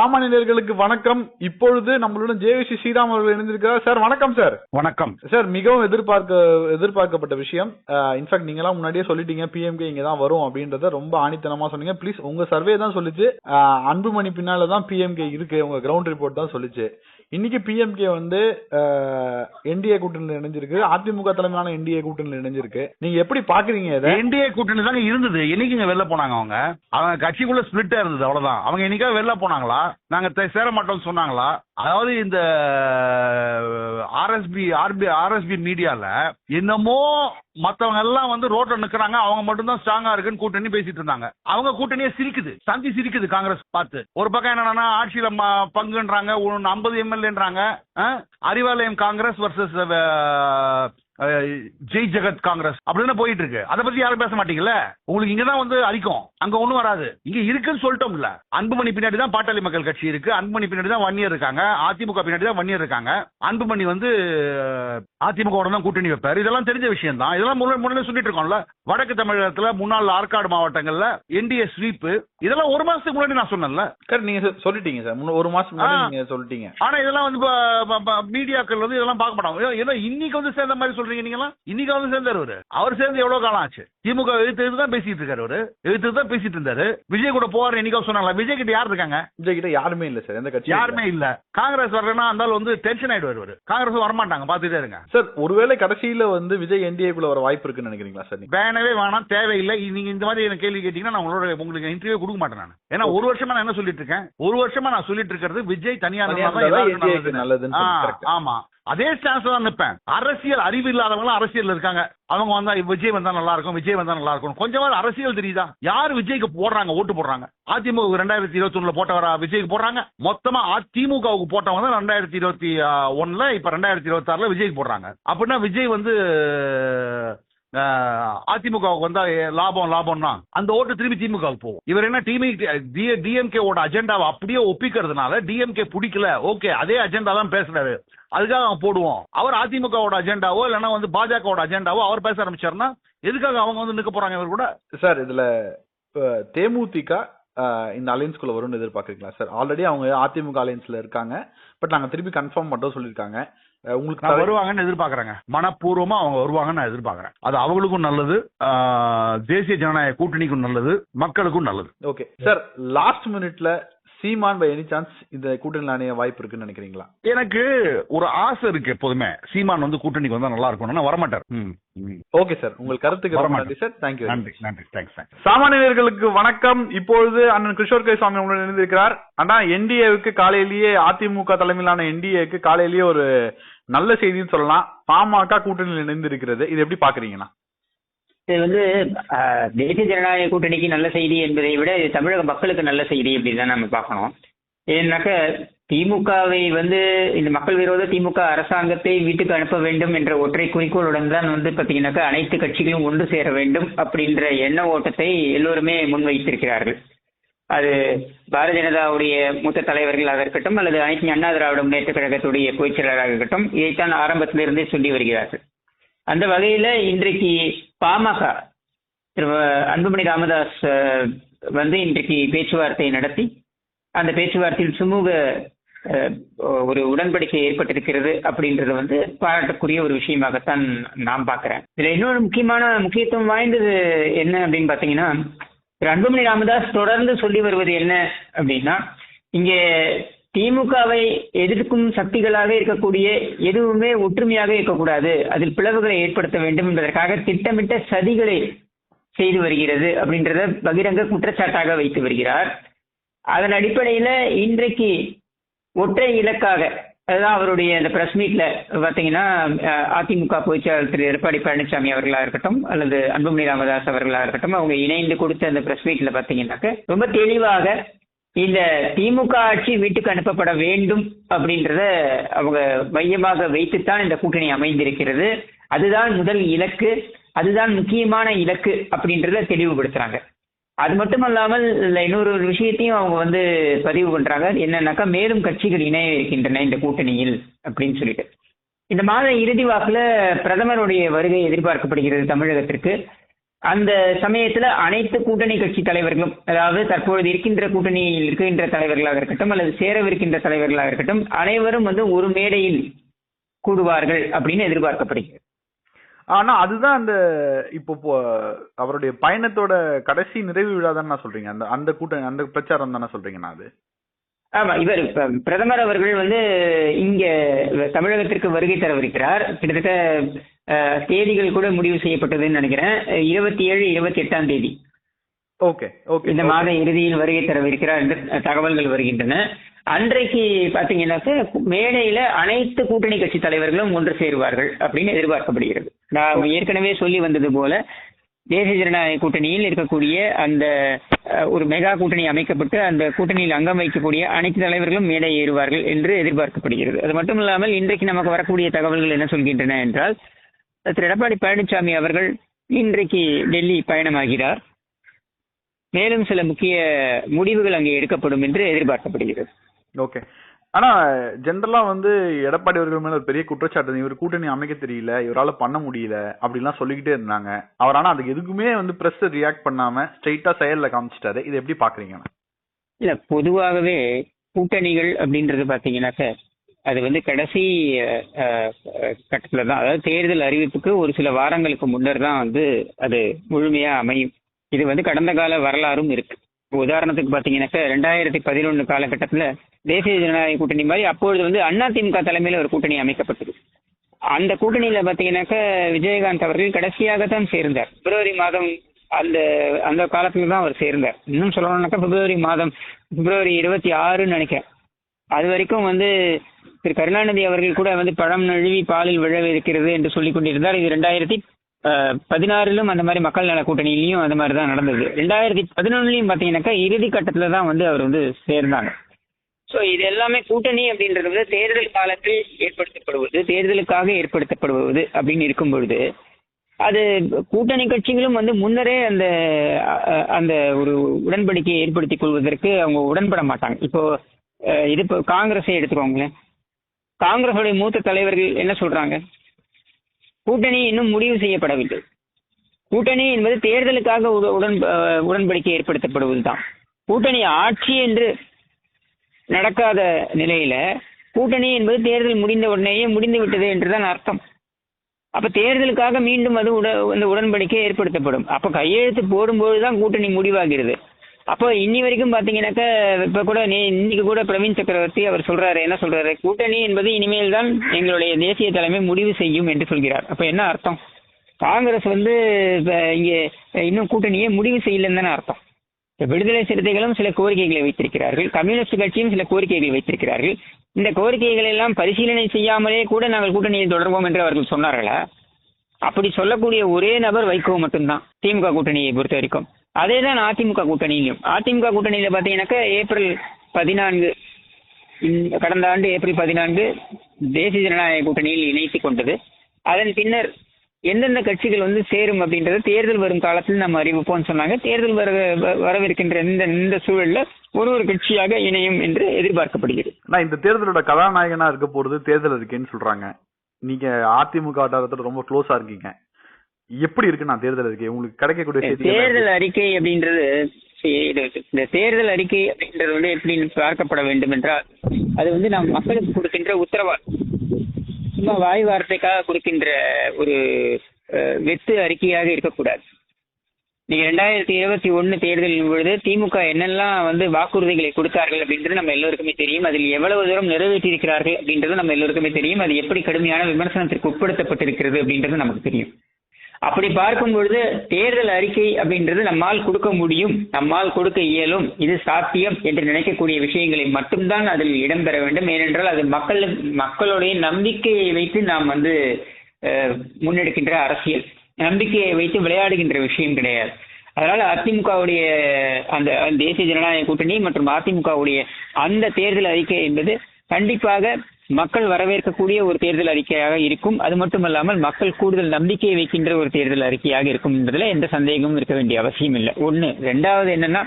சாமானியர்களுக்கு வணக்கம். இப்பொழுது நம்மளுடன் ஜேவிசி ஸ்ரீராம் அவர்கள் இணைந்திருக்கிறார். சார் வணக்கம் சார். வணக்கம். சார் மிகவும் எதிர்பார்க்க எதிர்பார்க்கப்பட்ட விஷயம் இன்ஃபேக்ட் நீங்க எல்லாம் முன்னாடியே சொல்லிட்டீங்க பிஎம்கே இங்க தான் வரும் அப்படின்றத ரொம்ப ஆணித்தனமா சொன்னீங்க. ப்ளீஸ் உங்க சர்வே தான் சொல்லுச்சு. அன்புமணி பின்னால தான் பிஎம்கே இருக்கு. உங்க கிரவுண்ட் ரிப்போர்ட் தான் சொல்லுச்சு. இன்னைக்கு பிஎம்கே வந்து என்டிஏ கூட்டணியில் இணைஞ்சிருக்கு. அதிமுக தலைமையிலான என்டிஏ கூட்டணியில் இணைஞ்சிருக்கு. நீங்க எப்படி பாக்குறீங்க இதை? என்டிஏ கூட்டணி தாங்க இருந்தது. என்னைக்குங்க வெளில போனாங்க அவங்க? அவங்க கட்சிக்குள்ள ஸ்பிளிட்டா இருந்தது அவ்வளவுதான். அவங்க என்னைக்கா வெளில போனாங்களா? நாங்க த- சேர மாட்டோம்னு சொன்னாங்களா? அதாவது இந்த ஆர்எஸ்பி ஆர்பி ஆர்எஸ்பி மீடியால என்னமோ மத்தவங்க எல்லாம் வந்து ரோட்ல நிக்கிறாங்க அவங்க மட்டும் தான் ஸ்ட்ராங்கா இருக்குன்னு கூட்டணி பேசிட்டு இருந்தாங்க. அவங்க கூட்டணியே சிரிக்குது. சந்தி சிரிக்குது காங்கிரஸ் பார்த்து. ஒரு பக்கம் என்னன்னா ஆட்சியில ம- பங்குன்றாங்க ஐம்பது எம்எல்ஏன்றாங்க Arivalayam Congress versus Jai Jagat Congress அப்படின்னு போயிட்டு இருக்கு. அதை பத்தி யாரும் பேச மாட்டீங்கல்ல? உங்களுக்கு இங்கதான் வந்து அடிக்கும். அங்க ஒண்ணும் வராது. இங்க இருக்குன்னு சொல்லிட்டோம்ல. அன்புமணி பின்னாடி தான் பாட்டாளி மக்கள் கட்சி இருக்கு. அன்புமணி பின்னாடி தான் வன்னியர் இருக்காங்க. அதிமுக பின்னாடி தான் வன்னியர் இருக்காங்க. அன்புமணி வந்து அதிமுக தான் கூட்டணி வைப்பாரு. இதெல்லாம் தெரிஞ்ச விஷயம் தான் இதெல்லாம் முன்னாடி சொல்லிட்டு இருக்கோம்ல. வடக்கு தமிழகத்துல முன்னாள் ஆற்காடு மாவட்டங்கள்ல என்டிஏ ஸ்வீப் இதெல்லாம் ஒரு மாசத்துக்கு முன்னாடி நான் சொன்னேன்ல. சார் நீங்க சொல்லிட்டீங்க சார். ஒரு மாசம் முன்னாடி. நீங்க சொல்லிட்டீங்க. ஆனா இதெல்லாம் வந்து மீடியாக்கள் வந்து இதெல்லாம் பார்க்க மாட்டாங்க. ஏதோ இன்னைக்கு வந்து சேர்ந்த மாதிரி சொல்றீங்க. நீங்களா இன்னைக்கு வந்து சேர்ந்தாரு அவரு. அவர் சேர்ந்து எவ்வளவு காலம் ஆச்சு? திமுக எழுத்து எழுத்து தான் பேசிட்டு இருக்காரு அவரு. எழுத்து தான் பேசிட்டு இருந்தாரு. விஜய் கூட போவாரு என்னைக்கோ சொன்னாங்களா விஜய் கிட்ட யார் இருக்காங்க? விஜய் கிட்ட யாருமே இல்ல சார். எந்த கட்சி யாருமே இல்ல. காங்கிரஸ் வரலன்னா அந்த வந்து டென்ஷன் ஆயிடுவாரு அவரு. காங்கிரஸ் வரமாட்டாங்க. பாத்துட்டே இருங்க. சார் ஒருவேளை கடைசியில வந்து விஜய் என்டிஏக்குள்ள வர வாய்ப்பு இருக்குன்னு நினைக்கிறீங்களா சார் நீங்க? வேணவே வேணாம். தேவையில்லை. நீங்க இந்த மாதிரி எனக்கு கேள்வி கேட்டீங்கன்னா நான் உங்களோட உங்களுக்கு இன்டர்வியூ கொடுக்க மாட்டேன் நான். ஏன்னா ஒரு வருஷமா நான் என்ன சொல்லிட்டு இருக்கேன்? ஒரு வருஷமா நான் சொல்லிட்டு இருக்கிறது விஜய் தனியா தனியா இருந்தா தான் இருந்தா தான் எல்லாருக்கும் NDA க்கு நல்லதுன்னு. நல்லதுன்னு ஆ, சொல்லி, correct. ஆமா. அதே ஸ்டான்ஸ் தான் நிப்பேன். அரசியல் அறிவு இல்லாதவங்க அரசியல் இருக்காங்க. அவங்க வந்தா விஜய் வந்தா நல்லா இருக்கும் விஜய் வந்தா நல்லா இருக்கும் கொஞ்சமாவது அரசியல் தெரியுதா? யார் விஜய்க்கு போடுறாங்க ஓட்டு போடுறாங்க? அதிமுக ரெண்டாயிரத்தி இருபத்தி ஒண்ணுல போட்டவரா விஜய்க்கு போடுறாங்க? மொத்தமா அதிமுகவுக்கு போட்டவங்க தான் ரெண்டாயிரத்தி இருபத்தி ஒண்ணுல இப்ப ரெண்டாயிரத்தி இருபத்தி ஆறுல விஜய்க்கு போடுறாங்க. அப்படின்னா விஜய் வந்து அதிமுகவுக்கு வந்தா லாபம் லாபம்னா அந்த ஓட்டு திரும்பி திமுகவுக்கு போகும். இவர் என்ன டிஎம்கே ஓட அஜெண்டாவை அப்படியே ஒப்பிக்கிறதுனால டிஎம்கே பிடிக்கல ஓகே அதே அஜெண்டா தான் பேசுறாரு. அதுக்காக அவன் போடுவோம். அவர் அதிமுகவோட அஜெண்டாவோ இல்லைன்னா வந்து பாஜகவோட அஜெண்டாவோ அவர் பேச ஆரம்பிச்சாருன்னா எதுக்காக அவங்க வந்து நிக்க போறாங்க இவர் கூட? சார் இதுல தேமுதிக இந்த அலையன்ஸ்குள்ள வரும்னு எதிர்பார்க்கறீங்களா? சார் ஆல்ரெடி அவங்க அதிமுக அலையன்ஸ்ல இருக்காங்க. பட் நாங்க திருப்பி கன்ஃபார்ம் மட்டும் சொல்லியிருக்காங்க. உங்களுக்கு வருவாங்கன்னு எதிர்பார்க்கறாங்க. மனப்பூர்வமா அவங்க வருவாங்கன்னு நான் எதிர்பார்க்கறேன். அது அவங்களுக்கும் நல்லது தேசிய ஜனநாயக கூட்டணிக்கும் நல்லது மக்களுக்கும் நல்லது. ஓகே சார் லாஸ்ட் மினிட்ல சீமான் பை எனி சான்ஸ் இந்த கூட்டணியில் அணைய வாய்ப்பு இருக்குன்னு நினைக்கிறீங்களா? எனக்கு ஒரு ஆசை இருக்கு எப்போதுமே. சீமான் வந்து கூட்டணிக்கு வந்தா நல்லா இருக்கும்னு. வரமாட்டார். ம், ம். ஓகே சார் உங்கள் கருத்துக்கு வரமாட்டேன். நன்றி சார் தேங்க்யூ நன்றி நன்றி. தேங்க்ஸ் சாமானியர்களுக்கு வணக்கம். இப்பொழுது அண்ணன் கிஷோர் கை சுவாமி உங்களுடன் இணைந்திருக்கிறார். ஆனா என்டிஏவுக்கு காலையிலேயே அதிமுக தலைமையிலான என்டிஏக்கு காலையிலேயே ஒரு நல்ல செய்தின்னு சொல்லலாம். பாமக கூட்டணியில் இணைந்திருக்கிறது. இது எப்படி பாக்குறீங்கண்ணா? இது வந்து தேசிய ஜனநாயக கூட்டணிக்கு நல்ல செய்தி என்பதை விட இது தமிழக மக்களுக்கு நல்ல செய்தி அப்படின்னு தான் நம்ம பார்க்கணும். ஏன்னாக்க திமுகவை வந்து இந்த மக்கள் விரோத திமுக அரசாங்கத்தை வீட்டுக்கு அனுப்ப வேண்டும் என்ற ஒற்றை குறிக்கோளுடன் தான் வந்து பார்த்தீங்கன்னாக்கா அனைத்து கட்சிகளும் ஒன்று சேர வேண்டும் அப்படின்ற எண்ண ஓட்டத்தை எல்லோருமே முன்வைத்திருக்கிறார்கள். அது பாரதிய ஜனதாவுடைய மூத்த தலைவர்களாக இருக்கட்டும் அல்லது அனைத்து அண்ணா திராவிட முன்னேற்ற கழகத்துடைய பொதுச் இருக்கட்டும் இதைத்தான் ஆரம்பத்திலிருந்தே சொல்லி வருகிறார்கள். அந்த வகையில இன்றைக்கு பாமக திரு அன்புமணி ராமதாஸ் வந்து இன்றைக்கு பேச்சுவார்த்தை நடத்தி அந்த பேச்சுவார்த்தையில் சுமூக ஒரு உடன்படிக்கை ஏற்பட்டிருக்கிறது அப்படின்றது வந்து பாராட்டக்கூடிய ஒரு விஷயமாகத்தான் நான் பார்க்கிறேன். இதுல இன்னொரு முக்கியமான முக்கியத்துவம் வாய்ந்தது என்ன அப்படின்னு பாத்தீங்கன்னா திரு அன்புமணி ராமதாஸ் தொடர்ந்து சொல்லி வருவது என்ன அப்படின்னா இங்கே திமுகவை எதிர்க்கும் சக்திகளாக இருக்கக்கூடிய எதுவுமே ஒற்றுமையாக இருக்கக்கூடாது. அதில் பிளவுகளை ஏற்படுத்த வேண்டும் என்பதற்காக திட்டமிட்ட சதிகளை செய்து வருகிறது அப்படின்றத பகிரங்க குற்றச்சாட்டாக வைத்து வருகிறார். அதன் அடிப்படையில இன்றைக்கு ஒற்றை இலக்காக அதுதான் அவருடைய அந்த பிரஸ் மீட்ல பாத்தீங்கன்னா அதிமுக பொதுச்செயலாளர் திரு எடப்பாடி பழனிசாமி அவர்களா இருக்கட்டும் அல்லது அன்புமணி ராமதாஸ் அவர்களா இருக்கட்டும் அவங்க இணைந்து கொடுத்த அந்த பிரஸ் மீட்ல பாத்தீங்கன்னாக்க ரொம்ப தெளிவாக இந்த திமுக ஆட்சி வீட்டுக்கு அனுப்பப்பட வேண்டும் அப்படின்றத அவங்க மையமாக வைத்துத்தான் இந்த கூட்டணி அமைந்திருக்கிறது. அதுதான் முதல் இலக்கு அதுதான் முக்கியமான இலக்கு அப்படின்றத தெளிவுபடுத்துறாங்க. அது மட்டும் அல்லாமல் இன்னொரு ஒரு விஷயத்தையும் அவங்க வந்து பதிவு பண்றாங்க. என்னன்னாக்கா மேலும் கட்சிகள் இணைய இருக்கின்றன இந்த கூட்டணியில் அப்படின்னு சொல்லிட்டு. இந்த மாத இறுதி வாக்குல பிரதமருடைய வருகை எதிர்பார்க்கப்படுகிறது தமிழகத்திற்கு. அந்த சமயத்துல அனைத்து கூட்டணி கட்சி தலைவர்களும் அதாவது தற்பொழுது இருக்கின்ற கூட்டணியில் இருக்கின்ற தலைவர்களாக இருக்கட்டும் அல்லது சேரவிருக்கின்ற தலைவர்களாக இருக்கட்டும் அனைவரும் வந்து ஒரு மேடையில் கூடுவார்கள் அப்படின்னு எதிர்பார்க்கப்படுகிறது. ஆனா அதுதான் அந்த இப்போ அவருடைய பயணத்தோட கடைசி நிறைவு விழா தானே சொல்றீங்க? அந்த அந்த கூட்டம் அந்த பிரச்சாரம் தானே சொல்றீங்கண்ணா அது? ஆமா இவர் பிரதமர் அவர்கள் வந்து இங்க தமிழகத்திற்கு வருகை தரவிருக்கிறார். கிட்டத்தட்ட தேதிகள் கூட முடிவு செய்யப்பட்டதுன்னு நினைக்கிறேன். இருபத்தி ஏழு இருபத்தி எட்டாம் தேதி. ஓகே ஓகே இந்த மாத இறுதியில் வருகை தரவிருக்கிறார் என்று தகவல்கள் வருகின்றன. அன்றைக்கு பாத்தீங்கன்னாக்க மேடையில அனைத்து கூட்டணி கட்சி தலைவர்களும் ஒன்று சேருவார்கள் அப்படின்னு எதிர்பார்க்கப்படுகிறது. நான் ஏற்கனவே சொல்லி வந்தது போல தேசிய ஜனநாயக கூட்டணியில் இருக்கக்கூடிய அந்த ஒரு மெகா கூட்டணி அமைக்கப்பட்டு அந்த கூட்டணியில் அங்கம் வைக்கக்கூடிய அனைத்து தலைவர்களும் மேடை ஏறுவார்கள் என்று எதிர்பார்க்கப்படுகிறது. அது மட்டும் இல்லாமல் இன்றைக்கு நமக்கு வரக்கூடிய தகவல்கள் என்ன சொல்கின்றன என்றால் திரு எடப்பாடி பழனிசாமி அவர்கள் இன்றைக்கு டெல்லி பயணமாகிறார். மேலும் சில முக்கிய முடிவுகள் அங்கே எடுக்கப்படும் என்று எதிர்பார்க்கப்படுகிறது. ஓகே. ஆனா ஜென்ரலா வந்து எடப்பாடி அவர்கள் மேல ஒரு பெரிய குற்றச்சாட்டு. இவர் கூட்டணி அமைக்க தெரியல இவரால பண்ண முடியல அப்படிலாம் சொல்லிக்கிட்டே இருந்தாங்க. அவர் ஆனா அதுக்கு எதுக்குமே வந்து பிரஸ் ரியாக்ட் பண்ணாம ஸ்ட்ரைட்டா செயல்ல காமிச்சிட்டாரு. இது எப்படி பாக்குறீங்க? இல்ல பொதுவாகவே கூட்டணிகள் அப்படின்றது பாத்தீங்கன்னாக்க அது வந்து கடைசி அஹ், கட்டத்துல தான். அதாவது தேர்தல் அறிவிப்புக்கு ஒரு சில வாரங்களுக்கு முன்னர் தான் வந்து அது முழுமையா அமையும். இது வந்து கடந்த கால வரலாறும் இருக்கு. உதாரணத்துக்கு பாத்தீங்கன்னாக்க ரெண்டாயிரத்தி பதினொன்னு காலகட்டத்துல தேசிய ஜனநாயக கூட்டணி மாதிரி அப்பொழுது வந்து அதிமுக தலைமையில ஒரு கூட்டணி அமைக்கப்பட்டது. அந்த கூட்டணியில பாத்தீங்கன்னாக்க விஜயகாந்த் அவர்கள் கடைசியாகத்தான் சேர்ந்தார். பிப்ரவரி மாதம் அந்த அந்த காலத்துல தான் அவர் சேர்ந்தார். இன்னும் சொல்லணும்னாக்கா பிப்ரவரி மாதம் பிப்ரவரி இருபத்தி ஆறுன்னு நினைக்கிறேன். அது வரைக்கும் வந்து திரு கருணாநிதி அவர்கள் கூட வந்து பழம் நழுவி பாலில் விழவிருக்கிறது என்று சொல்லிக் கொண்டிருந்தார். இது ரெண்டாயிரத்தி பதினாறிலும் அந்த மாதிரி மக்கள் நல கூட்டணியிலையும் அந்த மாதிரி தான் நடந்தது. ரெண்டாயிரத்தி பதினொன்னுலயும் பாத்தீங்கன்னாக்கா இறுதி கட்டத்துல தான் வந்து அவர் வந்து சேர்ந்தாங்க. ஸோ இது எல்லாமே கூட்டணி அப்படின்றது வந்து தேர்தல் காலத்தில் ஏற்படுத்தப்படுவது தேர்தலுக்காக ஏற்படுத்தப்படுவது அப்படின்னு இருக்கும் பொழுது அது கூட்டணி கட்சிகளும் வந்து முன்னரே அந்த அந்த ஒரு உடன்படிக்கையை ஏற்படுத்திக் கொள்வதற்கு அவங்க உடன்பட மாட்டாங்க. இப்போ இது இப்போ காங்கிரஸை எடுத்துக்கோங்களேன். காங்கிரசுடைய மூத்த தலைவர்கள் என்ன சொல்றாங்க? கூட்டணி இன்னும் முடிவு செய்யப்படவில்லை. கூட்டணி என்பது தேர்தலுக்காக உட- உடன் உடன்படிக்கை ஏற்படுத்தப்படுவதுதான். கூட்டணி ஆட்சி என்று நடக்காத நிலையில கூட்டணி என்பது தேர்தல் முடிந்த உடனேயே முடிந்து விட்டது என்றுதான் அர்த்தம். அப்ப தேர்தலுக்காக மீண்டும் அது உட இந்த உடன்படிக்கை ஏற்படுத்தப்படும். அப்ப கையெழுத்து போடும்போது தான் கூட்டணி முடிவாகிறது. அப்போ இன்னி வரைக்கும் பாத்தீங்கன்னாக்க இப்ப கூட நீ இன்னைக்கு கூட பிரவீன் சக்கரவர்த்தி அவர் சொல்றாரு என்ன சொல்றாரு? கூட்டணி என்பது இனிமேல் தான் எங்களுடைய தேசிய தலைமை முடிவு செய்யும் என்று சொல்கிறார். அப்ப என்ன அர்த்தம்? காங்கிரஸ் வந்து இங்க இன்னும் கூட்டணியே முடிவு செய்யலன்னு தானே அர்த்தம். விடுதலை சிறுத்தைகளும் சில கோரிக்கைகளை வைத்திருக்கிறார்கள். கம்யூனிஸ்ட் கட்சியும் சில கோரிக்கைகளை வைத்திருக்கிறார்கள். இந்த கோரிக்கைகளை எல்லாம் பரிசீலனை செய்யாமலே கூட நாங்கள் கூட்டணியை தொடர்வோம் என்று அவர்கள் சொன்னார்களா? அப்படி சொல்லக்கூடிய ஒரே நபர் வைகோ மட்டும்தான் திமுக கூட்டணியை பொறுத்த வரைக்கும். அதே தான் அதிமுக கூட்டணியிலும். அதிமுக கூட்டணியில பாத்தீங்கன்னாக்கா ஏப்ரல் பதினான்கு கடந்த ஆண்டு ஏப்ரல் பதினான்கு தேசிய ஜனநாயக கூட்டணியில் இணைத்துக் கொண்டது. அதன் பின்னர் எந்தெந்த கட்சிகள் வந்து சேரும் அப்படின்றத தேர்தல் வரும் காலத்தில் நம்ம அறிவிப்போம்னு சொன்னாங்க. தேர்தல் வர வரவிருக்கின்ற இந்த இந்த சூழல்ல ஒரு ஒரு கட்சியாக இணையும் என்று எதிர்பார்க்கப்படுகிறது. நான் இந்த தேர்தலோட கதாநாயகனா இருக்க போறது தேர்தல் இருக்கேன்னு சொல்றாங்க. நீங்க அதிமுக வட்டாரத்துல ரொம்ப க்ளோஸா இருக்கீங்க. எப்படி இருக்கு நான் தேர்தல் இருக்கே உங்களுக்கு கிடைக்கக்கூடிய தேர்தல் அறிக்கை அப்படின்றது இந்த தேர்தல் அறிக்கை அப்படின்றது வந்து எப்படி பார்க்கப்பட வேண்டும் என்றால் அது வந்து நாம் மக்களுக்கு கொடுக்கின்ற உத்தரவாதம். சும்மா வாய் வார்த்தைக்காக கொடுக்கின்ற ஒரு வெத்து அறிக்கையாக இருக்கக்கூடாது. நீங்க ரெண்டாயிரத்தி இருபத்தி ஒண்ணு தேர்தலின் பொழுது திமுக என்னெல்லாம் வந்து வாக்குறுதிகளை கொடுத்தார்கள் அப்படின்றது நம்ம எல்லோருக்குமே தெரியும். அதில் எவ்வளவு தூரம் நிறைவேற்றி இருக்கிறார்கள் அப்படின்றது நம்ம எல்லோருக்குமே தெரியும். அது எப்படி கடுமையான விமர்சனத்திற்கு உட்படுத்தப்பட்டிருக்கிறது அப்படின்றது நமக்கு தெரியும். அப்படி பார்க்கும் பொழுது தேர்தல் அறிக்கை அப்படின்றது நம்மால் கொடுக்க முடியும் நம்மால் கொடுக்க இயலும். இது சாத்தியம் என்று நினைக்கக்கூடிய விஷயங்களை மட்டும்தான் அதில் இடம்பெற வேண்டும். ஏனென்றால் அது மக்கள் மக்களுடைய நம்பிக்கையை வைத்து நாம் வந்து முன்னெடுக்கின்ற அரசியல். நம்பிக்கையை வைத்து விளையாடுகின்ற விஷயம் கிடையாது. அதனால அதிமுகவுடைய அந்த தேசிய ஜனநாயக கூட்டணி மற்றும் அதிமுகவுடைய அந்த தேர்தல் அறிக்கை என்பது கண்டிப்பாக மக்கள் வரவேற்கக்கூடிய ஒரு தேர்தல் அறிக்கையாக இருக்கும். அது மட்டுமல்லாமல் மக்கள் கூடுதல் நம்பிக்கையை வைக்கின்ற ஒரு தேர்தல் அறிக்கையாக இருக்கும் என்பதுல எந்த சந்தேகமும் இருக்க வேண்டிய அவசியம் இல்லை. ஒண்ணு. ரெண்டாவது என்னன்னா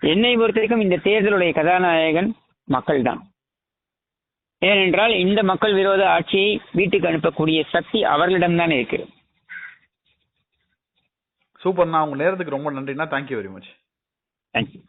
என்னை பொறுத்த வரைக்கும் இந்த தேர்தலுடைய கதாநாயகன் மக்கள்தான். ஏனென்றால் இந்த மக்கள் விரோத ஆட்சியை வீட்டுக்கு அனுப்பக்கூடிய சக்தி அவர்களிடம்தான் இருக்கு. சூப்பர்ண்ணா உங்க நேரத்துக்கு ரொம்ப நன்றிண்ணா. Thank you very much thank you